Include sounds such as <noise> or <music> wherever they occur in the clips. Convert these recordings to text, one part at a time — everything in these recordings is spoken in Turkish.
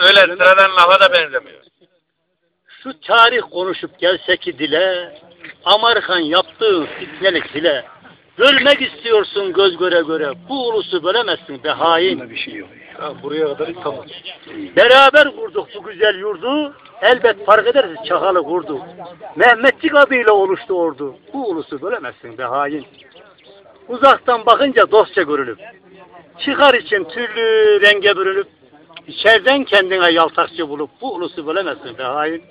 öyle sıradan lafa da benzemiyor. Şu tarih konuşup gelse ki dile, Amerikan yaptığı fitnelik hile. Bölmek istiyorsun göz göre göre, bu ulusu bölemezsin be hain. bir şey yok. buraya kadar tamam. Beraber kurduk bu güzel yurdu, elbet fark ederiz çakalı kurdu. Mehmetçik abiyle oluştu ordu, bu ulusu bölemezsin be hain. Uzaktan bakınca dostça görülüp, çıkar için türlü renge bürünüp, içeriden kendine yaltakçı bulup, bu ulusu bölemezsin be hain.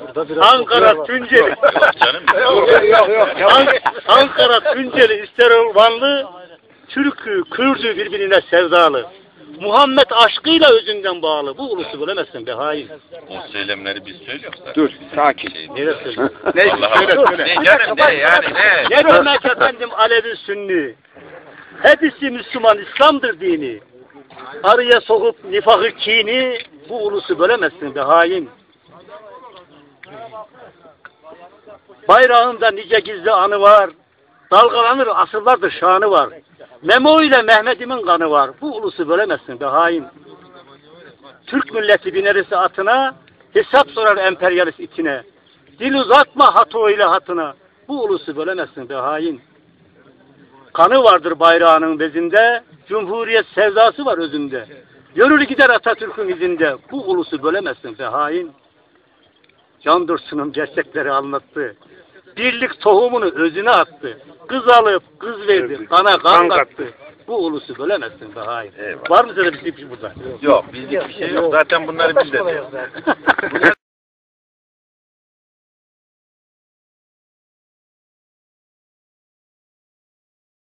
Burada biraz Ankara Tunceli. Canım <laughs> Yok yok yok. An- Ankara Tunceli İsterol Vanlı Türk'ü, Kürd'ü birbirine sevdalı. Muhammed aşkıyla özünden bağlı. Bu ulusu bilemezsin be hain. o söylemleri biz söylüyoruz da. Dur sakin. Şey, Nereye söylüyorsun? <laughs> Allah'a söyle söyle. Ne canım ne yani ne? Ne demek efendim Alevi Sünni? Hepsi Müslüman İslam'dır dini. Araya sokup nifakı kini bu ulusu bölemezsin be hain. Bayrağında nice gizli anı var. Dalgalanır asırlardır şanı var. Memo ile Mehmet'imin kanı var. Bu ulusu bölemezsin be hain. Türk milleti binerisi atına, hesap sorar emperyalist itine. Dil uzatma hatu ile hatına. Bu ulusu bölemezsin be hain. Kanı vardır bayrağının bezinde, cumhuriyet sevdası var özünde. Yürür gider Atatürk'ün izinde, bu ulusu bölemezsin be hain. Can Dursun'un gerçekleri anlattı. Birlik tohumunu özüne attı. Kız alıp kız verdi, kana kan kattı. Bu ulusu bölemezsin be hain. Eyvallah. Var mı sana bir şey burada? Yok bizlik bir şey yok. Zaten bunları biz de. <laughs>